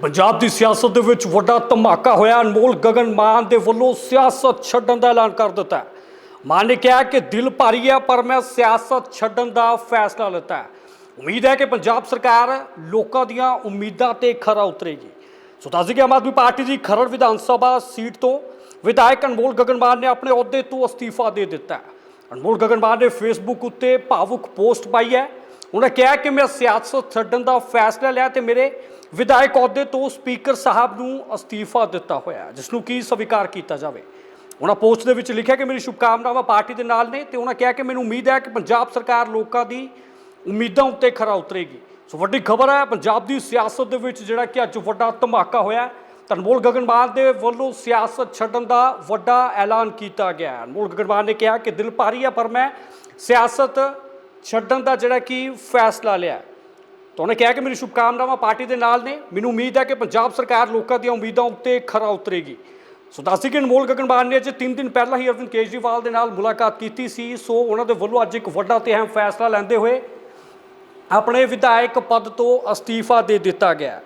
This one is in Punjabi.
ਪੰਜਾਬ ਦੀ ਸਿਆਸਤ ਦੇ ਵਿੱਚ ਵੱਡਾ ਧਮਾਕਾ ਹੋਇਆ। ਅਨਮੋਲ ਗਗਨ ਮਾਨ ਦੇ ਵੱਲੋਂ ਸਿਆਸਤ ਛੱਡਣ ਦਾ ਐਲਾਨ ਕਰ ਦਿੱਤਾ ਮਾਨ ਨੇ ਕਿਹਾ ਕਿ ਦਿਲ ਭਾਰੀ ਹੈ, ਪਰ ਮੈਂ ਸਿਆਸਤ ਛੱਡਣ ਦਾ ਫੈਸਲਾ ਲਿੱਤਾ ਉਮੀਦ ਹੈ ਕਿ ਪੰਜਾਬ ਸਰਕਾਰ ਲੋਕਾਂ ਦੀਆਂ ਉਮੀਦਾਂ ਤੇ ਖਰਾ ਉਤਰੇਗੀ। ਸੋ ਦੱਸ ਕਿ ਆਮ ਆਦਮੀ ਪਾਰਟੀ ਦੀ ਖਰੜ ਵਿਧਾਨ ਸਭਾ ਸੀਟ ਤੋਂ ਵਿਧਾਇਕ ਅਨਮੋਲ ਗਗਨ ਮਾਨ ਨੇ ਆਪਣੇ ਅਹੁਦੇ ਤੋਂ ਅਸਤੀਫਾ ਦੇ ਦਿੱਤਾ ਅਨਮੋਲ ਗਗਨ ਮਾਨ ਨੇ ਫੇਸਬੁੱਕ ਉੱਤੇ ਭਾਵੁਕ ਪੋਸਟ ਪਾਈ ਹੈ। ਉਹਨਾਂ ਕਿਹਾ ਕਿ ਮੈਂ ਸਿਆਸਤ ਛੱਡਣ ਦਾ ਫੈਸਲਾ ਲਿਆ ਤੇ ਮੇਰੇ ਵਿਧਾਇਕ ਅਹੁਦੇ ਤੋਂ ਸਪੀਕਰ ਸਾਹਿਬ ਨੂੰ ਅਸਤੀਫਾ ਦਿੱਤਾ ਹੋਇਆ ਜਿਸ ਨੂੰ ਕੀ ਸਵੀਕਾਰ ਕੀਤਾ ਜਾਵੇ ਉਹਨਾਂ ਪੋਸਟ ਦੇ ਵਿੱਚ ਲਿਖਿਆ ਕਿ ਮੇਰੀ ਸ਼ੁਭਕਾਮਨਾਵਾਂ ਪਾਰਟੀ ਦੇ ਨਾਲ ਨੇ ਤੇ ਉਹਨਾਂ ਕਿਹਾ ਕਿ ਮੈਨੂੰ ਉਮੀਦ ਹੈ ਕਿ ਪੰਜਾਬ ਸਰਕਾਰ ਲੋਕਾਂ ਦੀ ਉਮੀਦਾਂ ਉੱਤੇ ਖਰਾ ਉਤਰੇਗੀ ਸੋ ਵੱਡੀ ਖਬਰ ਹੈ, ਪੰਜਾਬ ਦੀ ਸਿਆਸਤ ਦੇ ਵਿੱਚ ਜਿਹੜਾ ਕਿ ਅੱਜ ਵੱਡਾ ਧਮਾਕਾ ਹੋਇਆ ਹੈ। ਤਾਂ ਅਨਮੋਲ ਗਗਨ ਦੇ ਵੱਲੋਂ ਸਿਆਸਤ ਛੱਡਣ ਦਾ ਵੱਡਾ ਐਲਾਨ ਕੀਤਾ ਗਿਆ ਅਨਮੋਲ ਗਗਨਮਾਨ ਨੇ ਕਿਹਾ ਕਿ ਦਿਲ ਭਾਰੀ ਹੈ, ਪਰ ਮੈਂ ਸਿਆਸਤ ਛੱਡਣ ਦਾ ਜਿਹੜਾ ਕਿ ਫੈਸਲਾ ਲਿਆ। ਹੈ। ਤਾਂ ਉਹਨੇ ਕਿਹਾ ਕਿ ਮੇਰੀ ਸ਼ੁਭਕਾਮਨਾਵਾਂ ਪਾਰਟੀ ਦੇ ਨਾਲ ਨੇ। ਮੈਨੂੰ ਉਮੀਦ ਹੈ ਕਿ ਪੰਜਾਬ ਸਰਕਾਰ ਲੋਕਾਂ ਦੀਆਂ ਉਮੀਦਾਂ ਉੱਤੇ ਖਰਾ ਉਤਰੇਗੀ। ਸੋ ਦੱਸੀ ਕਿ ਅਨਮੋਲ ਗਗਨਬਾਨ ਨੇ ਅੱਜ 3 ਦਿਨ ਪਹਿਲਾਂ ਹੀ ਅਰਵਿੰਦ ਕੇਜਰੀਵਾਲ ਦੇ ਨਾਲ ਮੁਲਾਕਾਤ ਕੀਤੀ ਸੀ। ਸੋ ਉਹਨਾਂ ਦੇ ਵੱਲੋਂ ਅੱਜ ਇੱਕ ਵੱਡਾ ਤੇ ਅਹਿਮ ਫੈਸਲਾ ਲੈਂਦੇ ਹੋਏ ਆਪਣੇ ਵਿਧਾਇਕ ਪਦ ਤੋਂ ਅਸਤੀਫਾ ਦੇ ਦਿੱਤਾ ਗਿਆ।